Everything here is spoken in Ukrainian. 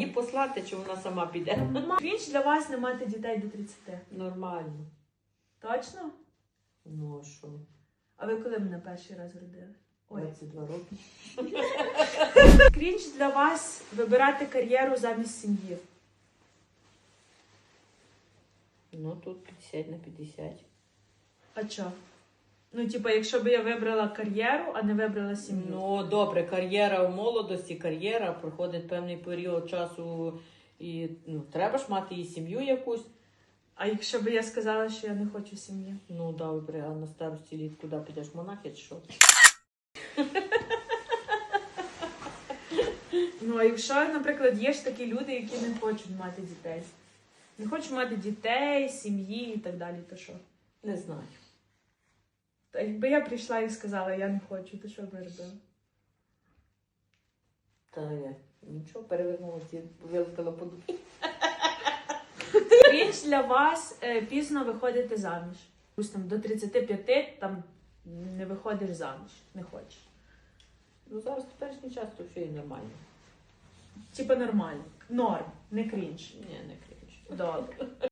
Її послати, чи вона сама піде. Крінж для вас не мати дітей до 30. Нормально. Точно? Ну а що? А ви коли мене перший раз родили? Ой. 22 роки. Крінж для вас вибирати кар'єру замість сім'ї. Ну тут 50 на 50. А чо? Ну, типа, якщо б я вибрала кар'єру, а не вибрала сім'ю. Ну добре, кар'єра в молодості, кар'єра проходить певний період часу, і ну, треба ж мати і сім'ю якусь. А якщо б я сказала, що я не хочу сім'ї? Ну добре, а на старості літ куди підеш монахи чи що? Ну, а якщо, наприклад, є ж такі люди, які не хочуть мати дітей. Не хочуть мати дітей, сім'ї і так далі, то що? Не знаю. Та якби я прийшла і сказала, я не хочу, то що б ви робили? Та я нічого перевернулася, вилетіла по дубі. Крінж для вас е, пізно виходити заміж. Допустим, до 35 там не виходиш заміж, не хочеш. Ну зараз теперішній час то все і нормально. Типа нормально. Норм, не крінж. Ні, не кричу. Добре.